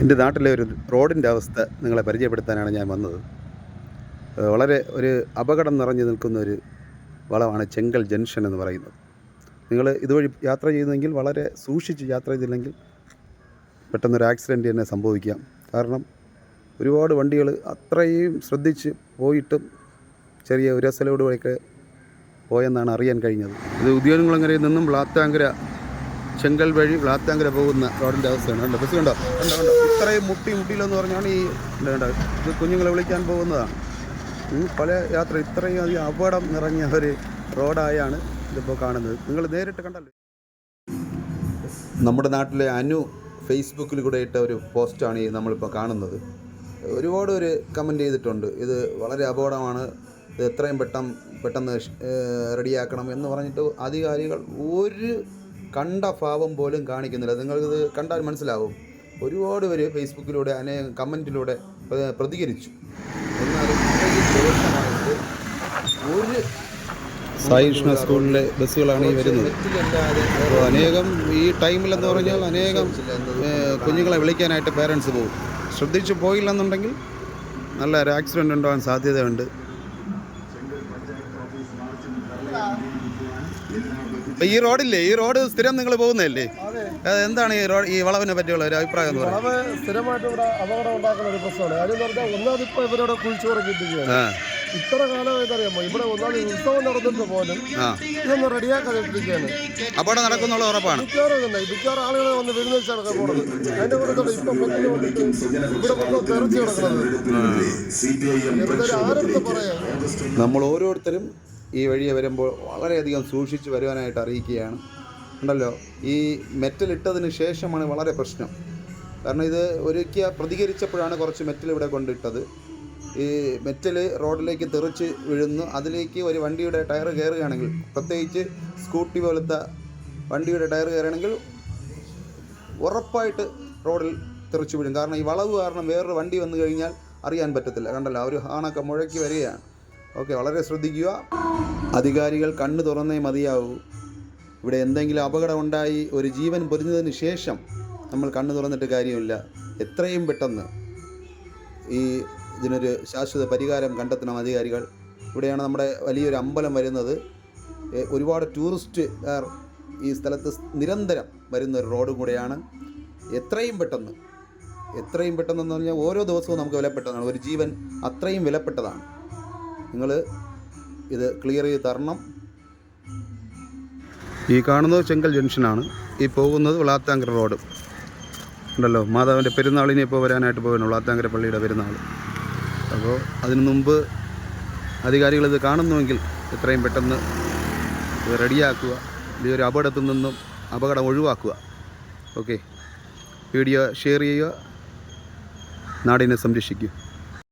എന്റെ നാട്ടിലെ ഒരു റോഡിന്റെ അവസ്ഥ നിങ്ങളെ പരിചയപ്പെടുത്താനാണ് ഞാൻ വന്നത്. വളരെ ഒരു അപകടം നിറഞ്ഞു നിൽക്കുന്ന ഒരു വളമാണ് ചെങ്കൽ ജംഗ്ഷൻ എന്ന് പറയുന്നത്. നിങ്ങൾ ഇതുവഴി യാത്ര ചെയ്യുന്നെങ്കിൽ വളരെ സൂക്ഷിച്ച് യാത്ര ചെയ്തില്ലെങ്കിൽ പെട്ടെന്നൊരു ആക്സിഡന്റ് തന്നെ സംഭവിക്കാം. കാരണം ഒരുപാട് വണ്ടികൾ അത്രയും ശ്രദ്ധിച്ച് പോയിട്ടും ചെറിയ ഉരസലോടുവഴിയൊക്കെ പോയെന്നാണ് അറിയാൻ കഴിഞ്ഞത്. ഇത് ഉദ്യോഗങ്ങളങ്ങരയിൽ നിന്നും വ്ളാത്താങ്കര ചെങ്കൽ വഴി വിളാത്താങ്കര പോകുന്ന റോഡിന്റെ അവസ്ഥയാണ്. കണ്ടോ? ബസ് കണ്ടോ? കണ്ടോ കണ്ടോ? ഇത്രയും മുട്ടി മുട്ടിയില്ലെന്ന് പറഞ്ഞാണ് ഈ കണ്ടോ? ഇത് കുഞ്ഞുങ്ങളെ വിളിക്കാൻ പോകുന്നതാണ്. പല യാത്ര ഇത്രയും അധികം അപകടം നിറഞ്ഞ ഒരു റോഡായാണ് ഇതിപ്പോൾ കാണുന്നത്. നിങ്ങൾ നേരിട്ട് കണ്ടല്ലോ? നമ്മുടെ നാട്ടിലെ അനു ഫേസ്ബുക്കിൽ കൂടെ ഇട്ട ഒരു പോസ്റ്റാണ് ഈ നമ്മളിപ്പോൾ കാണുന്നത്. ഒരുപാട് പേര് കമന്റ് ചെയ്തിട്ടുണ്ട്. ഇത് വളരെ അപകടമാണ്. ഇത് എത്രയും പെട്ടെന്ന് പെട്ടെന്ന് റെഡിയാക്കണം എന്ന് പറഞ്ഞിട്ട് അധികാരികൾ ഒരു കണ്ട ഭാവം പോലും കാണിക്കുന്നില്ല. നിങ്ങൾക്കിത് കണ്ടാൽ മനസ്സിലാവും. ഒരുപാട് പേര് ഫേസ്ബുക്കിലൂടെ അനേകം കമന്റിലൂടെ പ്രതികരിച്ചു. എന്നാലും ദോഷമായിട്ട് ഒരു സായികൃഷ്ണ സ്കൂളിലെ ബസ്സുകളാണ് ഈ വരുന്നത്. അപ്പോൾ അനേകം ഈ ടൈമിൽ എന്ന് പറഞ്ഞാൽ അനേകം കുഞ്ഞുങ്ങളെ വിളിക്കാനായിട്ട് പേരൻസ് പോകും. ശ്രദ്ധിച്ചു പോയില്ലെന്നുണ്ടെങ്കിൽ നല്ല ഒരു ആക്സിഡന്റ് ഉണ്ടാകാൻ സാധ്യതയുണ്ട്. ഈ റോഡില്ലേ ഈ റോഡ് സ്ഥിരം നിങ്ങൾ പോകുന്നതല്ലേ? അത്. എന്താണ് ഈ റോഡ് ഈ വളവിനെ പറ്റിയുള്ള ഒരു അഭിപ്രായം എന്ന് പറയുന്നത്? അത് സ്ഥിരമായിട്ട് ഇവിടെ അപകടം ഉണ്ടാക്കുന്ന ഒരു പ്രശ്നമാണ്. കാര്യം പറഞ്ഞാൽ ഒന്നാമത് ഇപ്പൊ ഇവരോട് കുഴിച്ചു ഇട്ടിരിക്കുകയാണ് ആ. ഇത്ര കാലം ഇതറിയാമോ? ഇവിടെ ഒന്നാമത് ഉത്സവം നടന്നിട്ട് പോലും ഇതൊന്നും റെഡിയാക്കാതെ ഇട്ടിരിക്കുകയാണ് അപകടം നടക്കുന്നുള്ള ഉറപ്പാണ്. മിക്കവാറും മിക്കവാറും ആളുകൾ വന്ന് വിരുന്നിച്ച് നടക്കാൻ പോണത് അതിന്റെ കൂടെ ഇപ്പൊ വന്നിട്ട് ഇവിടെ മൊത്തം തെറച്ച് കിടക്കുന്നത് ആരെടുത്ത് പറയാം? നമ്മൾ ഓരോരുത്തരും ഈ വഴിയെ വരുമ്പോൾ വളരെയധികം സൂക്ഷിച്ച് വരുവാനായിട്ട് അറിയിക്കുകയാണ്. ഉണ്ടല്ലോ ഈ മെറ്റൽ ഇട്ടതിന് ശേഷമാണ് വളരെ പ്രശ്നം. കാരണം ഇത് ഒരുക്കിയ പ്രതികരിച്ചപ്പോഴാണ് കുറച്ച് മെറ്റൽ ഇവിടെ കൊണ്ടിട്ടത്. ഈ മെറ്റൽ റോഡിലേക്ക് തെറിച്ച് വീഴുന്നു. അതിലേക്ക് ഒരു വണ്ടിയുടെ ടയർ കയറുകയാണെങ്കിൽ പ്രത്യേകിച്ച് സ്കൂട്ടി പോലത്തെ വണ്ടിയുടെ ടയർ കയറുകയാണെങ്കിൽ ഉറപ്പായിട്ട് റോഡിൽ തെറിച്ച് വീഴും. കാരണം ഈ വളവ് കാരണം വേറൊരു വണ്ടി വന്നു കഴിഞ്ഞാൽ അറിയാൻ പറ്റത്തില്ല. കണ്ടല്ലോ അവർ ഹാണൊക്കെ മുഴക്കി വരികയാണ്. ഓക്കെ വളരെ ശ്രദ്ധിക്കുക. അധികാരികൾ കണ്ണു തുറന്നേ മതിയാവൂ. ഇവിടെ എന്തെങ്കിലും അപകടം ഉണ്ടായി ഒരു ജീവൻ പൊരിഞ്ഞതിന് ശേഷം നമ്മൾ കണ്ണു തുറന്നിട്ട് കാര്യമില്ല. എത്രയും പെട്ടെന്ന് ഈ ഇതിനൊരു ശാശ്വത പരിഹാരം കണ്ടെത്തണം അധികാരികൾ. ഇവിടെയാണ് നമ്മുടെ വലിയൊരു അമ്പലം വരുന്നത്. ഒരുപാട് ടൂറിസ്റ്റുകാർ ഈ സ്ഥലത്ത് നിരന്തരം വരുന്ന ഒരു റോഡ് കൂടെയാണ്. എത്രയും പെട്ടെന്ന് എത്രയും പെട്ടെന്ന് പറഞ്ഞാൽ ഓരോ ദിവസവും നമുക്ക് വിലപ്പെട്ടതാണ്. ഒരു ജീവൻ അത്രയും വിലപ്പെട്ടതാണ്. നിങ്ങൾ ഇത് ക്ലിയർ ചെയ്ത് തരണം. ഈ കാണുന്നത് ചെങ്കൽ ജംഗ്ഷനാണ് ഈ പോകുന്നത് വിളാത്താങ്കര റോഡ് ഉണ്ടല്ലോ? മാതാവിന്റെ പെരുന്നാളിനെ ഇപ്പോൾ വരാനായിട്ട് പോകുന്നു വിളാത്താങ്കര പള്ളിയുടെ പെരുന്നാൾ. അപ്പോൾ അതിനു മുമ്പ് അധികാരികൾ ഇത് കാണുന്നുവെങ്കിൽ എത്രയും പെട്ടെന്ന് ഇത് റെഡിയാക്കുക. ഈ ഒരു അപകടത്തിൽ നിന്നും അപകടം ഒഴിവാക്കുക. ഓക്കെ? വീഡിയോ ഷെയർ ചെയ്യുക. നാടിനെ സംരക്ഷിക്കുക.